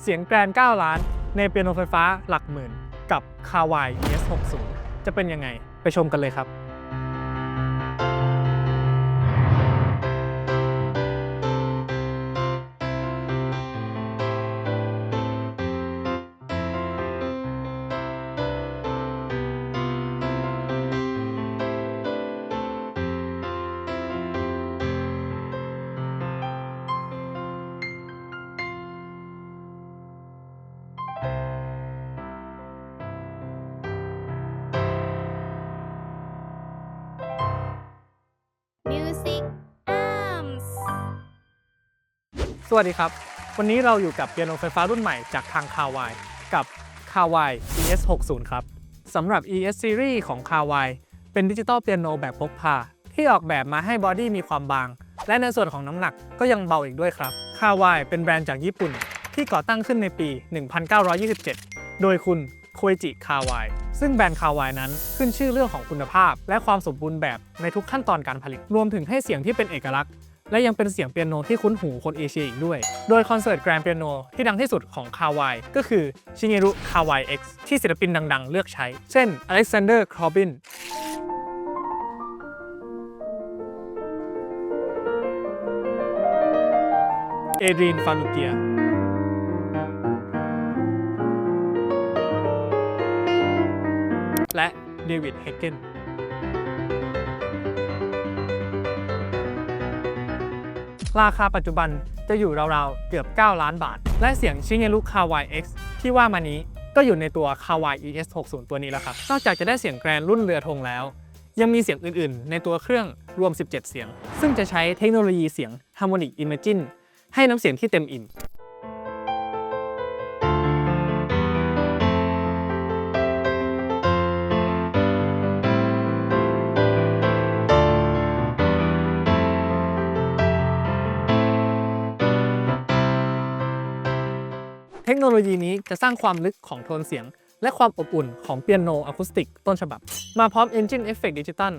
เสียงแกรน 9 ล้าน ในเปียโนไฟฟ้าหลักหมื่น กับคาวาย ES60 จะเป็นยังไง ไปชมกันเลยครับ Music Arms สวัสดีครับ วันนี้เราอยู่กับเปียโนไฟฟ้ารุ่นใหม่จากทางคาวายกับคาวาย ES60 ครับสำหรับ ES Series ของคาวายเป็นดิจิตอลเปียโนแบบพกพา ที่ออกแบบมาให้บอดี้มีความบาง และในส่วนของน้ำหนักก็ยังเบาอีกด้วยครับคาวายเป็นแบรนด์จากญี่ปุ่น ที่ก่อตั้งขึ้นในปี 1927 โดยคุณโคเอจิคาวาย ซึ่งแบรนด์คาวายนั้นขึ้นชื่อเรื่องของคุณภาพ และความสมบูรณ์แบบในทุกขั้นตอนการผลิต รวมถึงให้เสียงที่เป็นเอกลักษณ์ และยังเป็นเสียงเปียโนที่คุ้นหูคนเอเชียอีกด้วย โดยคอนเสิร์ตแกรนด์เปียโนที่ดังที่สุดของคาวายก็คือชิเงรุคาวาย X ที่ศิลปินดังๆ เลือกใช้ เช่นอเล็กซานเดอร์ครอบินเอดรีนฟาลูเกีย เดวิดเฮเกนราคาปัจจุบันจะอยู่ราวๆ เกือบ 9 ล้านบาท และเสียงชิเงรุคาวาย X ที่ว่ามานี้ก็อยู่ในตัวคาวาย ES60 ตัวนี้แล้วครับ นอกจากจะได้เสียงแกรนรุ่นเรือธงแล้ว ยังมีเสียงอื่นๆ ในตัวเครื่องรวม 17 เสียง ซึ่งจะใช้เทคโนโลยีเสียง Harmonic Imagine ให้น้ำเสียงที่เต็มอิ่ม โนโลยีนี้จะสร้างความลึกของโทนเสียง และความอบอุ่นของเปียโนอะคูสติกต้นฉบับ มาพร้อม Engine Effect Digital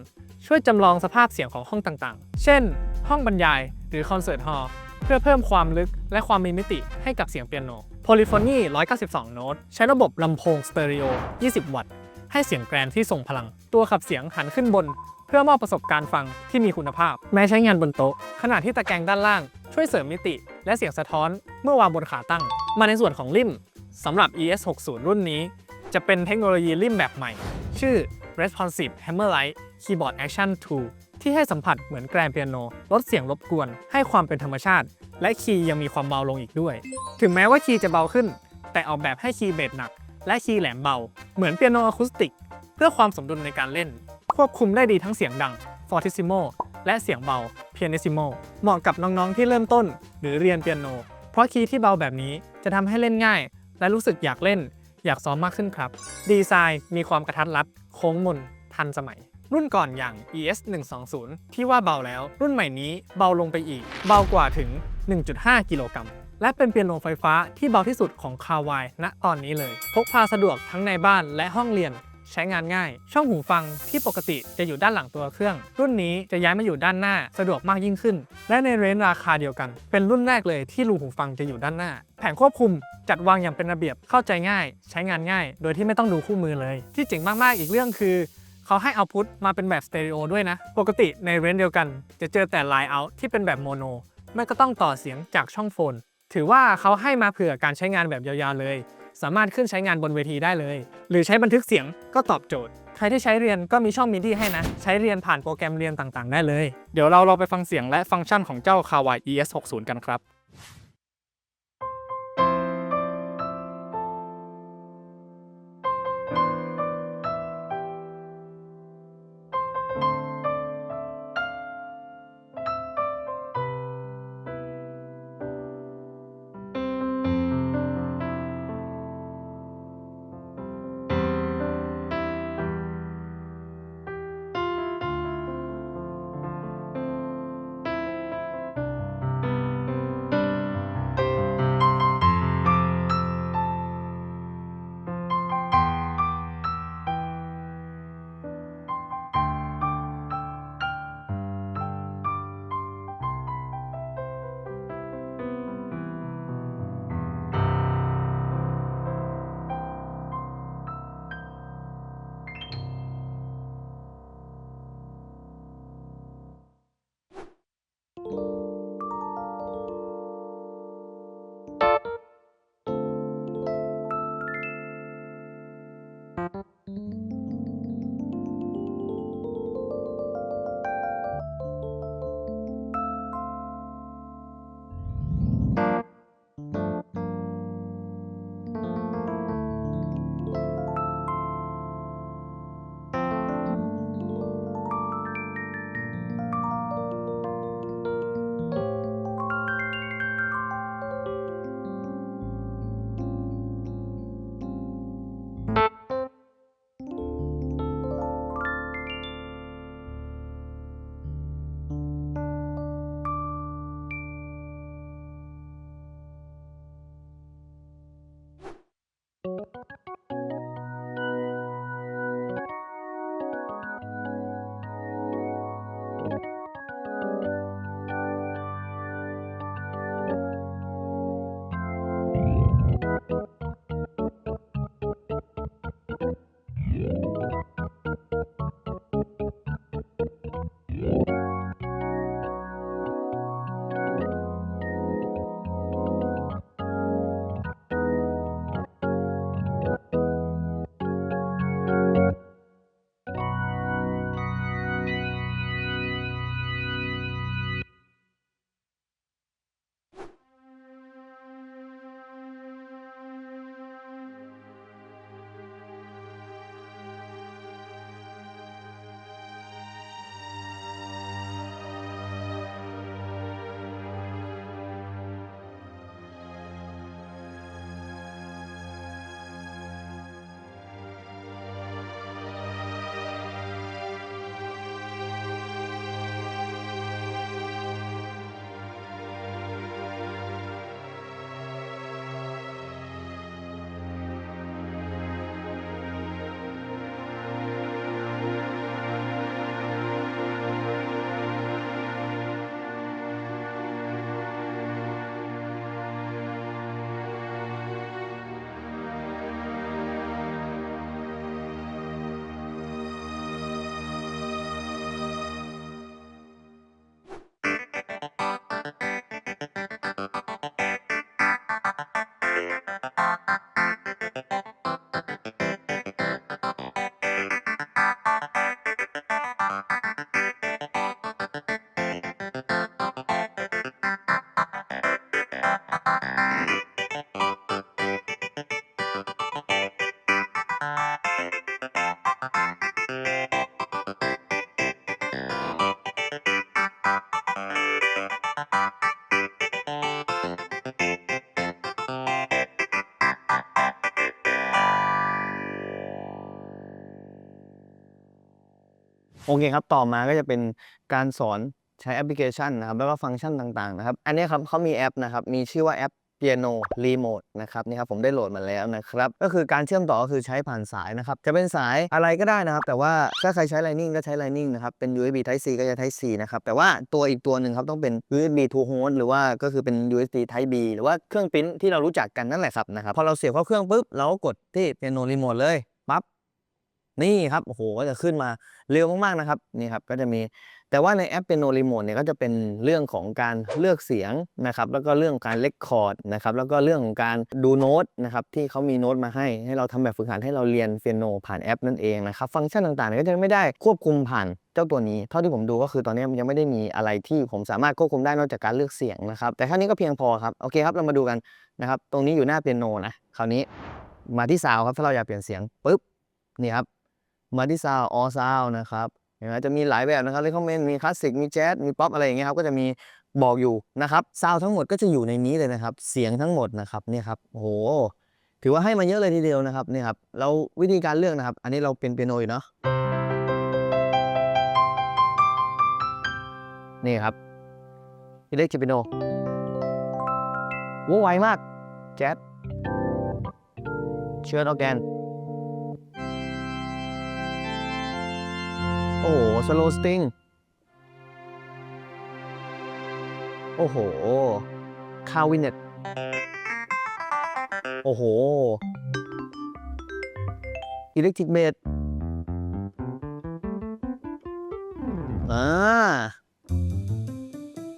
ช่วยจำลองสภาพเสียงของห้องต่างๆ เช่น ห้องบรรยายหรือคอนเสิร์ตฮอลล์เพื่อเพิ่มความลึกและความมีมิติให้กับเสียงเปียโน Polyphony 192 โน้ต ใช้ระบบลำโพงสเตอริโอ 20 วัตต์ ให้เสียงแกรนที่ทรงพลัง ตัวขับเสียงหันขึ้นบน เพื่อมอบประสบการณ์ฟังที่มีคุณภาพ แม้ใช้งานบนโต๊ะ ขณะที่ตะแกรงด้านล่าง ช่วยเสริมมิติ และเสียงสะท้อนเมื่อวางบนขาตั้ง มาในส่วนของริมสำหรับ ES60 รุ่นนี้จะเป็นเทคโนโลยีริมแบบใหม่ ชื่อ Responsive Hammerlight Keyboard Action 2 ที่ให้สัมผัสเหมือนแกรนเปียโน ลดเสียงรบกวน ให้ความเป็นธรรมชาติ และคีย์ยังมีความเบาลงอีกด้วย ถึงแม้ว่าคีย์จะเบาขึ้น แต่ออกแบบให้คีย์เบสหนัก และคีย์แหลมเบา เหมือนเปียโนอะคูสติก เพื่อความสมดุลในการเล่น ควบคุมได้ดีทั้งเสียงดัง fortissimo และเสียงเบา pianissimo เหมาะกับน้องๆที่เริ่มต้น หรือเรียนเปียโน เพราะคีย์ที่เบาแบบนี้จะทำให้เล่นง่าย และรู้สึกอยากเล่น อยากซ้อมมากขึ้นครับ ดีไซน์มีความกระทัดรัดโค้งมนทันสมัย รุ่นก่อนอย่าง ES 120ที่ว่าเบาแล้ว รุ่นใหม่นี้เบาลงไปอีก เบากว่าถึง 1.5 กิโลกรัมและเป็นเปียโนไฟฟ้าที่เบาที่สุดของคาวายณตอนนี้เลย พกพาสะดวกทั้งในบ้านและห้องเรียน ใช้งานง่าย ช่องหูฟังที่ปกติจะอยู่ด้านหลังตัวเครื่อง รุ่นนี้จะย้ายมาอยู่ด้านหน้าสะดวกมากยิ่งขึ้น และในเรนจ์ราคาเดียวกัน เป็นรุ่นแรกเลยที่รูหูฟังจะอยู่ด้านหน้า แผงควบคุมจัดวางอย่างเป็นระเบียบเข้าใจง่าย ใช้งานง่าย โดยที่ไม่ต้องดูคู่มือเลย ที่เจ๋งมากๆอีกเรื่องคือเขาให้เอาพุทมาเป็นแบบสเตอริโอด้วยนะ ปกติในเรนจ์เดียวกัน จะเจอแต่ไลน์เอาที่เป็นแบบโมโนไม่ก็ต้องต่อเสียงจากช่องโฟน ถือว่าเขาให้มาเผื่อการใช้งานแบบยาวๆเลย สามารถขึ้นใช้งานบนเวทีได้เลย หรือใช้บันทึกเสียงก็ตอบโจทย์ ใครที่ใช้เรียนก็มีช่องมิดีให้นะ ใช้เรียนผ่านโปรแกรมเรียนต่างๆ ได้เลย เดี๋ยวเราลองไปฟังเสียงและฟังก์ชันของเจ้า Kawai ES60 กันครับ โอเคครับ ต่อมาก็จะเป็นการสอนใช้แอปพลิเคชันนะครับ แล้วก็ฟังก์ชันต่างๆนะครับ อันนี้ครับเขามีแอปนะครับ มีชื่อว่าแอป Piano Remote นะครับนี่ครับผมได้โหลดมาแล้วนะครับ ก็คือการเชื่อมต่อก็คือใช้ผ่านสายนะครับ จะเป็นสายอะไรก็ได้นะครับ แต่ว่าถ้าใครใช้ Lightning ก็ใช้ Lightning นะครับ เป็น USB Type C ก็จะ Type C นะครับ แต่ว่าตัวอีกตัวหนึ่งครับ ต้องเป็น USB to host หรือว่าก็คือเป็น USB Type B หรือว่าเครื่องปริ้นที่เรารู้จักกันนั่นแหละครับนะครับพอเราเสียบเข้าเครื่องปุ๊บเราก็กดที่ Piano Remote เลยปั๊บ นี่ครับโอ้โหก็จะขึ้นมาเร็วมากๆนะครับนี่ครับก็จะมีแต่ว่าในแอป Piano Remote เนี่ยก็จะเป็นเรื่องของการเลือกเสียงนะครับแล้วก็เรื่องการเลคคอร์ดนะครับแล้วก็เรื่องของการดูโน้ตนะครับที่เขามีโน้ตมาให้ให้เราทำแบบฝึกหัดให้เราเรียนเปียโนผ่านแอปนั่นเองนะครับฟังก์ชันต่างๆเนี่ยก็จะไม่ได้ควบคุมผ่านเจ้าตัวนี้ เท่าที่ผมดูก็คือตอนนี้ยังไม่ได้มีอะไรที่ผมสามารถควบคุมได้นอกจากการเลือกเสียงนะครับแต่แค่นี้ก็เพียงพอครับโอเคครับเรามาดูกันนะครับตรงนี้อยู่หน้าเปียโนนะคราวนี้มาที่ซาวครับถ้าเราอยากเปลี่ยนเสียงปุ๊บนี่ครับ มาที่ซาวออซาวนะครับเห็นไหมจะมีหลายแบบนะครับเลคคอมเมนต์มีคลาสสิกมีแจ๊สมีป๊อปอะไรอย่างเงี้ยครับก็จะมีบอกอยู่นะครับซาวทั้งหมดก็จะอยู่ในนี้เลยนะครับ เสียงทั้งหมดนะครับเนี่ยครับโหถือว่าให้มาเยอะเลยทีเดียวนะครับเนี่ยครับเราวิธีการเลือกนะครับ อันนี้เราเป็นเปียโนอยู่เนาะนี่ครับอิเล็กทริกเปียโนโว้ไวมากแจ๊สเชิญออแกน โอ้โหสโลสติงโอ้โห คาวินเนตโอ้โห อิเล็กทริกเบสอ่า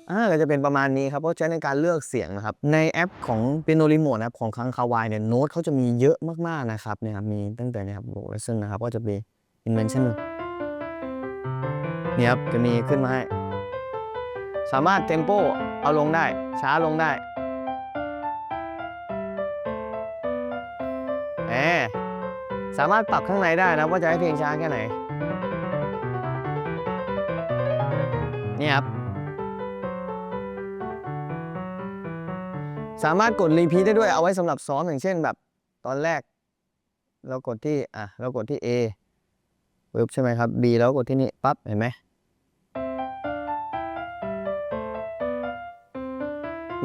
อ่าก็จะเป็นประมาณนี้ครับ เพราะใช้ในการเลือกเสียงนะครับ ในแอปของ Piano Remote นะครับ ของคังคาวายเนี่ย โน้ตเขาจะมีเยอะมาก ๆ นะครับเนี่ยครับมีตั้งแต่เนี่ยครับโ l e s s o n นะครับ ก็จะมี invention เนี่ยครับจะมีขึ้นมาให้ สามารถเทมโปเอาลงได้ ช้าลงได้แหมสามารถปรับข้างในได้นะว่าจะให้เพลงช้าแค่ไหน นี่ครับ สามารถกดรีพีทได้ด้วยเอาไว้สำหรับซ้อมอย่างเช่นแบบ ตอนแรก เรากดที่ อะ เรากดที่ A ปึ๊บใช่ไหมครับ B แล้วกดที่นี่ปั๊บเห็นไหม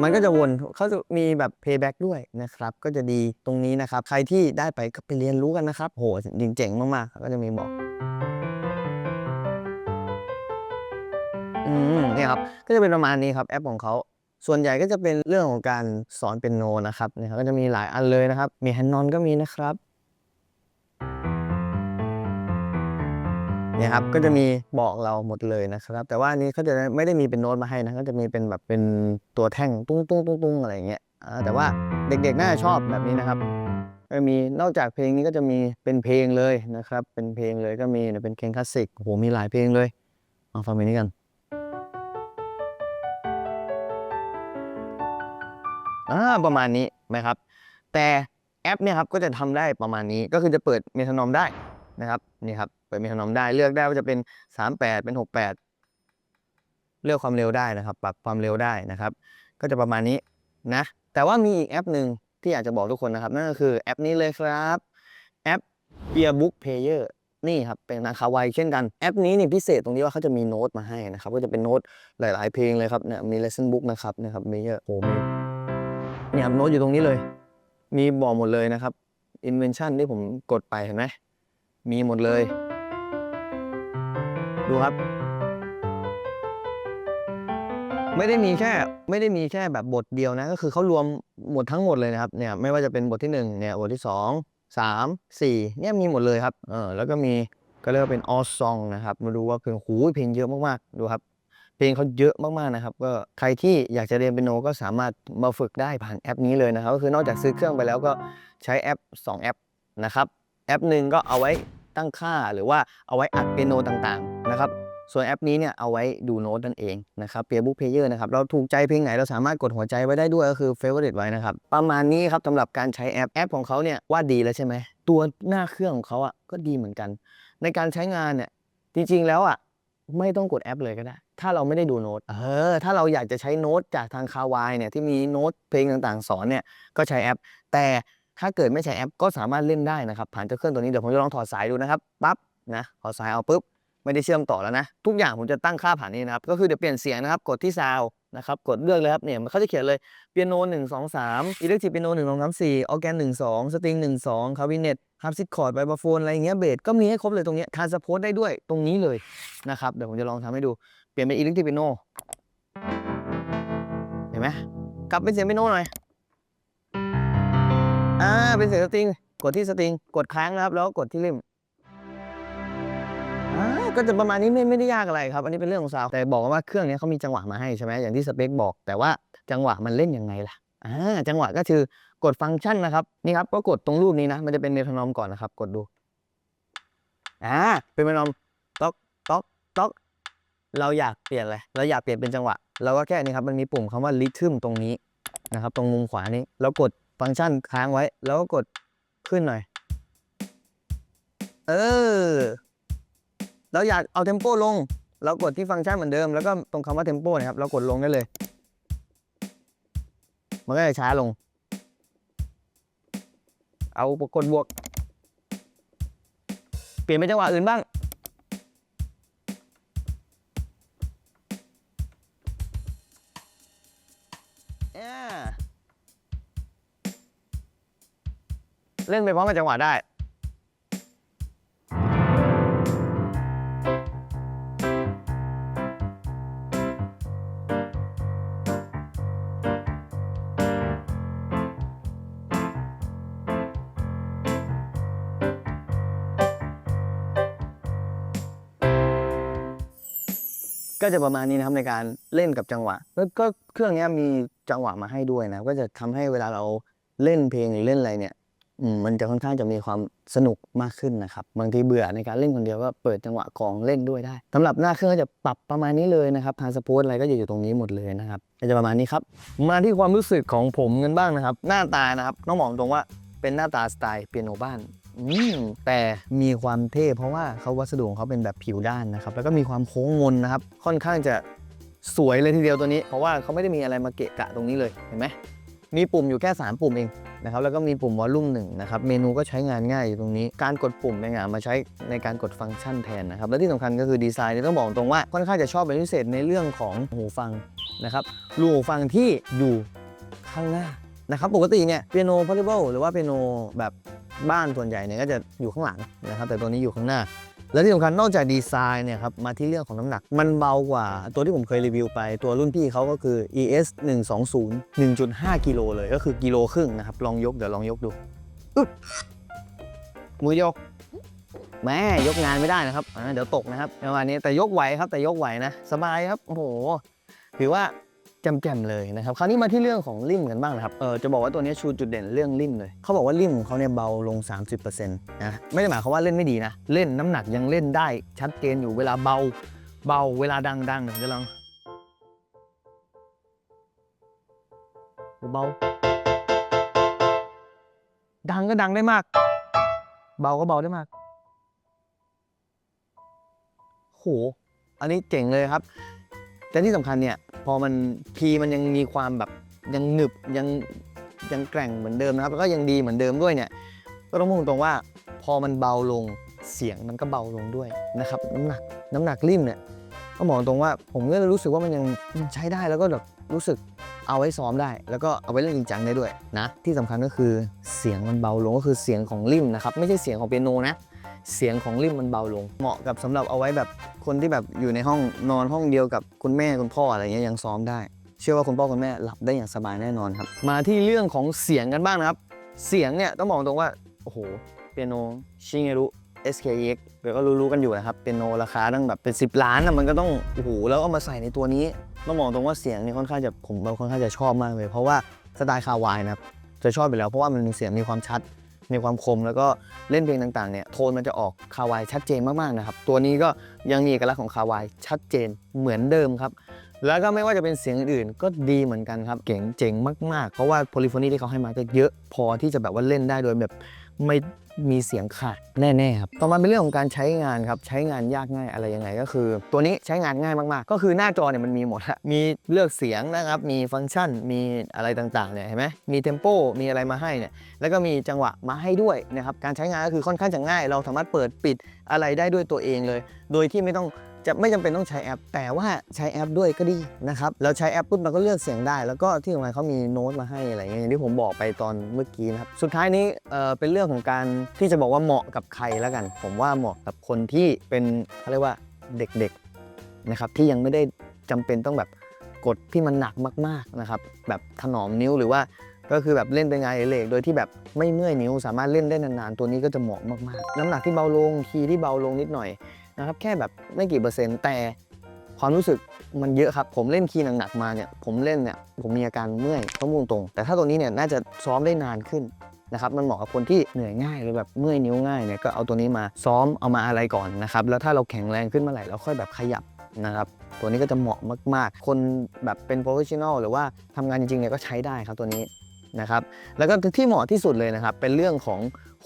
มันก็จะวนเขาจะมีแบบ playback ด้วยนะครับ ก็จะดีตรงนี้นะครับ ใครที่ได้ไปก็ไปเรียนรู้กันนะครับ โหจริงเจ๋งมากๆ ก็จะมีบอกอืมเนี่ยครับ ก็จะเป็นประมาณนี้ครับแอปของเขา ส่วนใหญ่ก็จะเป็นเรื่องของการสอนเป็นโนนะครับเนี่ยก็จะมีหลายอันเลยนะครับ มีแฮนนอนก็มีนะครับ เนี่ยครับก็จะมีบอกเราหมดเลยนะครับ แต่ว่าอันนี้เขาจะไม่ได้มีเป็นโน้ตมาให้นะก็จะมีเป็นแบบเป็นตัวแท่งตุ้งตุ้งตุ้งตุ้งอะไรอย่างเงี้ยอ่าแต่ว่าเด็กๆน่าจะชอบแบบนี้นะครับก็มีนอกจากเพลงนี้ก็จะมีเป็นเพลงเลยนะครับ เป็นเพลงเลยก็มีเนี่ยเป็นเพลงคลาสสิกโอ้โหมีหลายเพลงเลยมาฟังเพลงนี้กันอ่าประมาณนี้นะครับ แต่แอปเนี่ยครับก็จะทำได้ประมาณนี้ก็คือจะเปิดเมทานอมได้ นะครับนี่ครับเปิดเมทนอมได้เลือกได้ว่าจะเป็น 38 เป็น 68 เลือกความเร็วได้นะครับ ปรับความเร็วได้นะครับ ก็จะประมาณนี้นะแต่ว่ามีอีกแอปหนึ่งที่อยากจะบอกทุกคนนะครับ นั่นก็คือแอปนี้เลยครับแอป Beer Book Player นี่ครับเป็นนาคาไวเช่นกันแอปนี้นี่พิเศษตรงที่ว่าเขาจะมีโน้ตมาให้นะครับก็จะเป็นโน้ตหลาย ๆ เพลงเลยครับเนี่ยมี lesson book นะครับนะครับมีเยอะโอ้มีเนี่ยครับโน้ตอยู่ตรงนี้เลย มีบอกหมดเลยนะครับ invention ที่ผมกดไปเห็นไหม มีหมดเลย ดูครับ ไม่ได้มีแค่ไม่ได้มีแค่แบบบทเดียวนะ ก็คือเขารวมหมดทั้งหมดเลยนะครับเนี่ยไม่ว่าจะเป็นบทที่หนึ่งเนี่ยบทที่สองสามสี่เนี่ยมีหมดเลยครับเออแล้วก็มีก็เรียกว่าเป็น all song นะครับ มาดูว่าเพลงหูยเพลงเยอะมากๆดูครับเพลงเขาเยอะมากๆนะครับก็ใครที่อยากจะเรียนเปียโนก็สามารถมาฝึกได้ผ่านแอปนี้เลยนะครับ ก็คือนอกจากซื้อเครื่องไปแล้วก็ใช้แอป 2 แอปนะครับ แอปหนึ่งก็เอาไว้ ตั้งค่า หรือว่าเอาไว้อัดเปียโนต่างๆนะครับส่วนแอปนี้เนี่ยเอาไว้ดูโน้ตนั่นเองนะครับ p e e r Book Player นะครับเราถูกใจเพลงไหนเราสามารถกดหัวใจไว้ได้ด้วยก็คือ Favorite ไว้นะครับ ประมาณนี้ครับสำหรับการใช้แอปแอปของเขาเนี่ยว่าดีแล้วใช่ไหมตัวหน้าเครื่องของเขาอะก็ดีเหมือนกัน ในการใช้งานเนี่ยจริงๆแล้วอะไม่ต้องกดแอปเลยก็ได้ ถ้าเราไม่ได้ดูโน้ตเออถ้าเราอยากจะใช้โน้ตจากทางคาวายเนี่ยที่มีโน้ตเพลงต่างๆ สอนเนี่ยก็ใช้แอป แต่ ถ้าเกิดไม่ใช้แอปก็สามารถเล่นได้นะครับ ผ่านเจ้าเครื่องตัวนี้เดี๋ยวผมจะลองถอดสายดูนะครับปั๊บนะถอดสายเอาปุ๊บไม่ได้เชื่อมต่อแล้วนะ ทุกอย่างผมจะตั้งค่าผ่านนี้นะครับ ก็คือเดี๋ยวเปลี่ยนเสียงนะครับกดที่ซาวนะครับกดเลือกเลยครับเนี่ยมันเขาจะเขียนเลยเปียโนหนึ่งสองสามอิเล็กทริกเปียโนหนึ่งสองสามสี่ออแกนหนึ่งสองสตริงหนึ่งสองคาบิเนตฮาร์ปซิคอร์ดไบโฟนอะไรอย่างเงี้ยเบสก็มีให้ครบเลยตรงเนี้ทานสโพสได้ด้วยตรงนี้เลยนะครับเดี๋ยวผมจะลองทำให้ดูเปลี่ยนเป็นอิเล็กทริกเปียโนเห็นไหมกลับเป็นเสียงเปียโนหน่อย อ่า เป็นเสียงสตริง กดที่สตริง กดค้างนะครับ แล้วก็กดที่ริมอ่าก็จะประมาณนี้ไม่ไม่ได้ยากอะไรครับ อันนี้เป็นเรื่องของซาวด์แต่บอกว่าเครื่องนี้เขามีจังหวะมาให้ใช่ไหมอย่างที่สเปคบอก แต่ว่าจังหวะมันเล่นยังไงล่ะ อ่า จังหวะก็คือกดฟังก์ชันนะครับ นี่ครับ ก็กดตรงรูปนี้นะ มันจะเป็นเมโทรนอมก่อนนะครับ กดดู อ่า เป็นเมโทรนอมต๊อกต๊อกต๊อกเราอยากเปลี่ยนอะไร เราอยากเปลี่ยนเป็นจังหวะ เราก็แค่นี้ครับ มันมีปุ่มคำว่า rhythm ตรงนี้นะครับ ตรงมุมขวานี้แล้วกด ฟังก์ชันค้างไว้ แล้วก็กดขึ้นหน่อย เออ เราอยากเอาเทมโปลง เรากดที่ฟังก์ชันเหมือนเดิม แล้วก็ตรงคำว่าเทมโปนะครับ เรากดลงได้เลย มันก็จะช้าลง เอากดบวก เปลี่ยนเป็นจังหวะอื่นบ้างเอ่า เล่นไปพร้อมกับจังหวะได้ ก็จะประมาณนี้นะครับในการเล่นกับจังหวะ แล้วก็เครื่องเนี้ยมีจังหวะมาให้ด้วยนะ ก็จะทำให้เวลาเราเล่นเพลงหรือเล่นอะไรเนี่ย มันจะค่อนข้างจะมีความสนุกมากขึ้นนะครับ บางทีเบื่อในการเล่นคนเดียวก็เปิดจังหวะกองเล่นด้วยได้สำหรับหน้าเครื่องก็จะปรับประมาณนี้เลยนะครับทางสปอร์ตอะไรก็จะอยู่ตรงนี้หมดเลยนะครับก็จะประมาณนี้ครับ มาที่ความรู้สึกของผมกันบ้างนะครับ หน้าตานะครับต้องบอกตรงว่าเป็นหน้าตาสไตล์เปียโนบ้านแต่มีความเท่เพราะว่าเขาวัสดุของเขาเป็นแบบผิวด้านนะครับ แล้วก็มีความโค้งมนนะครับ ค่อนข้างจะสวยเลยทีเดียวตัวนี้ เพราะว่าเขาไม่ได้มีอะไรมาเกะกะตรงนี้เลยเห็นไหม มีปุ่มอยู่แค่ 3 ปุ่มเองนะครับแล้วก็มีปุ่มวอลลุ่มหนึ่งนะครับเมนูก็ใช้งานง่ายอยู่ตรงนี้ การกดปุ่มในงานมาใช้ในการกดฟังก์ชันแทนนะครับและที่สำคัญก็คือดีไซน์นี่ต้องบอกตรงว่าค่อนข้างจะชอบเป็นพิเศษในเรื่องของหูฟังนะครับรูหูฟังที่อยู่ข้างหน้านะครับปกติเนี่ยเปียโนพอลิเบิลหรือว่าเปียโนแบบบ้านส่วนใหญ่เนี่ยก็จะอยู่ข้างหลังนะครับแต่ตัวนี้อยู่ข้างหน้า และที่สำคัญนอกจากดีไซน์เนี่ยครับมาที่เรื่องของน้ำหนัก มันเบากว่าตัวที่ผมเคยรีวิวไป ตัวรุ่นพี่เขาก็คือ ES 120 1.5 กิโลเลยก็คือกิโลครึ่งนะครับ ลองยกเดี๋ยวลองยกดูอึ๊บมือยกแม่ยกงานไม่ได้นะครับเดี๋ยวตกนะครับประมาณนี้แต่ยกไหวครับแต่ยกไหวนะ สบายครับโอ้โหถือว่า แจ่มๆเลยนะครับคราวนี้มาที่เรื่องของริมกันบ้างนะครับเออจะบอกว่าตัวนี้ชูจุดเด่นเรื่องริมเลยเขาบอกว่าริมของเขาเนี่ยเบาลง 30%นะไม่ได้หมายความว่าเล่นไม่ดีนะเล่นน้ำหนักยังเล่นได้ชัดเจนอยู่เวลาเบาเบาเวลาดังๆเดี๋ยวจะลองเบาดังก็ดังได้มาก เบาก็เบาได้มากโหอันนี้เจ๋งเลยครับ แต่ที่สำคัญเนี่ยพอมันพีมันยังมีความแบบยังหนึบยังยังแกร่งเหมือนเดิมนะครับแล้วก็ยังดีเหมือนเดิมด้วยเนี่ยก็ต้องพูดตรงว่า พอมันเบาลงเสียงมันก็เบาลงด้วยนะครับน้ำหนักน้ำหนักริมเนี่ยก็บอกตรงว่าผมก็รู้สึกว่ามันยังใช้ได้แล้วก็แบบรู้สึกเอาไว้ซ้อมได้ แล้วก็เอาไว้เล่นจริงจังได้ด้วยนะที่สำคัญก็คือเสียงมันเบาลงก็คือเสียงของริมนะครับไม่ใช่เสียงของเปียโนนะ เสียงของริมมันเบาลง เหมาะกับสำหรับเอาไว้แบบคนที่แบบอยู่ในห้องนอนห้องเดียวกับคุณแม่คุณพ่ออะไรเงี้ยยังซ้อมได้ เชื่อว่าคุณพ่อคุณแม่หลับได้อย่างสบายแน่นอนครับ มาที่เรื่องของเสียงกันบ้างนะครับ เสียงเนี่ยต้องบอกตรงว่าโอ้โหเปียโนชิเงรุ SKX เดี๋ยวก็รู้ๆกันอยู่นะครับเปียโนราคาตั้งแบบเป็น 10 ล้านนะมันก็ต้องโอ้โหแล้วเอามาใส่ในตัวนี้ต้องบอกตรงว่าเสียงนี่ค่อนข้างจะผมค่อนข้างจะชอบมากเลย เพราะว่าสไตล์คาวายนะครับจะชอบไปแล้วเพราะว่ามันมีเสียงมีความชัด มีความคมแล้วก็เล่นเพลงต่างๆเนี่ยโทนมันจะออกคาวายชัดเจนมากๆนะครับตัวนี้ก็ยังมีเอกลักษณ์ของคาวายชัดเจนเหมือนเดิมครับแล้วก็ไม่ว่าจะเป็นเสียงอื่นๆก็ดีเหมือนกันครับเก่งเจ๋งมากๆ เพราะว่าโพลิโฟนีที่เขาให้มาก็เยอะพอที่จะแบบว่าเล่นได้โดยแบบไม่ มีเสียงขาดแน่ๆครับต่อมาเป็นเรื่องของการใช้งานครับใช้งานยากง่ายอะไรยังไงก็คือ ตัวนี้ใช้งานง่ายมากๆ ก็คือหน้าจอเนี่ยมันมีหมดละมีเลือกเสียงนะครับมีฟังก์ชันมีอะไรต่างๆเนี่ยเห็นไหมมีเทมโปมีอะไรมาให้เนี่ยแล้วก็มีจังหวะมาให้ด้วยนะครับการใช้งานก็คือค่อนข้างจะง่าย เราสามารถเปิดปิดอะไรได้ด้วยตัวเองเลย โดยที่ไม่ต้อง จะไม่จำเป็นต้องใช้แอป แต่ว่าใช้แอปด้วยก็ดีนะครับเราใช้แอปปุ๊บเราก็เลือกเสียงได้ แล้วก็ที่สำคัญเขามีโน้ตมาให้อะไรอย่างเงี้ยอย่างที่ผมบอกไปตอนเมื่อกี้นะครับสุดท้ายนี้เอ่อเป็นเรื่องของการที่จะบอกว่าเหมาะกับใครแล้วกัน ผมว่าเหมาะกับคนที่เป็นเขาเรียกว่าเด็กๆนะครับที่ยังไม่ได้จำเป็นต้องแบบกดที่มันหนักมากๆนะครับแบบถนอมนิ้วหรือว่าก็คือแบบเล่นเป็นงานอดิเรกโดยที่แบบไม่เมื่อยนิ้วสามารถเล่นได้นานๆ ตัวนี้ก็จะเหมาะมากๆ น้ำหนักที่เบาลงคีย์ที่เบาลงนิดหน่อย นะครับแค่แบบไม่กี่เปอร์เซ็นต์แต่ความรู้สึกมันเยอะครับ ผมเล่นคีย์หนักๆมาเนี่ยผมเล่นเนี่ยผมมีอาการเมื่อยต้องพูดตรง แต่ถ้าตัวนี้เนี่ยน่าจะซ้อมได้นานขึ้นนะครับมันเหมาะกับคนที่เหนื่อยง่ายหรือแบบเมื่อยนิ้วง่ายเนี่ยก็เอาตัวนี้มาซ้อมเอามาอะไรก่อนนะครับแล้วถ้าเราแข็งแรงขึ้นเมื่อไหร่เราค่อยแบบขยับนะครับตัวนี้ก็จะเหมาะมากๆ คนแบบเป็นโปรเฟชชั่นอลหรือว่าทำงานจริงๆเนี่ยก็ใช้ได้ครับตัวนี้ นะครับแล้วก็ที่เหมาะที่สุดเลยนะครับ เป็นเรื่องของ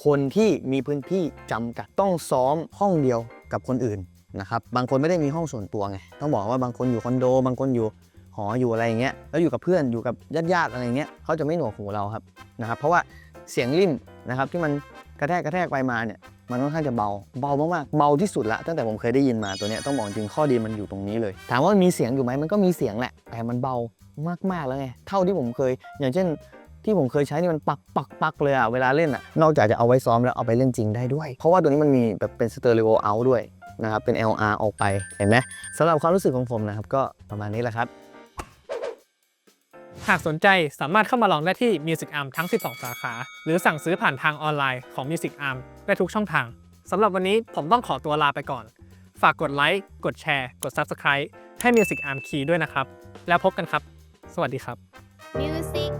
คนที่มีพื้นที่จำกัดต้องซ้อมห้องเดียวกับคนอื่นนะครับบางคนไม่ได้มีห้องส่วนตัวไงต้องบอกว่าบางคนอยู่คอนโด บางคนอยู่หออยู่อะไรอย่างเงี้ยแล้วอยู่กับเพื่อนอยู่กับญาติๆอะไรอย่างเงี้ยเขาจะไม่หนวกหูเราครับนะครับ เพราะว่าเสียงริ่มนะครับที่มันกระแทกกระแทกไปมาเนี่ยมันค่อนข้างจะเบาเบามากๆเบาที่สุดละตั้งแต่ผมเคยได้ยินมาตัวเนี้ยต้องบอกจริงข้อดีมันอยู่ตรงนี้เลย ถามว่ามีเสียงอยู่ไหมมันก็มีเสียงแหละแต่มันเบามากๆแล้วไงเท่าที่ผมเคย อย่างเช่น ที่ผมเคยใช้นี่มันปักปักปักเลยอะเวลาเล่นอะนอกจากจะเอาไว้ซ้อมแล้วเอาไปเล่นจริงได้ด้วย เพราะว่าตัวนี้มันมีแบบเป็นสเตอริโอเอาด้วยนะครับเป็น LR ออกไปเห็นไหมสำหรับความรู้สึกของผมนะครับก็ประมาณนี้แหละครับ หากสนใจสามารถเข้ามาลองได้ที่ Music Arm ทั้ง 12 สาขา หรือสั่งซื้อผ่านทางออนไลน์ของ Music Arm ได้ทุกช่องทางสำหรับวันนี้ผมต้องขอตัวลาไปก่อน ฝากกดไลค์กดแชร์ กด Subscribe ให้ Music Arm Key ด้วยนะครับ แล้วพบกันครับ สวัสดีครับ Music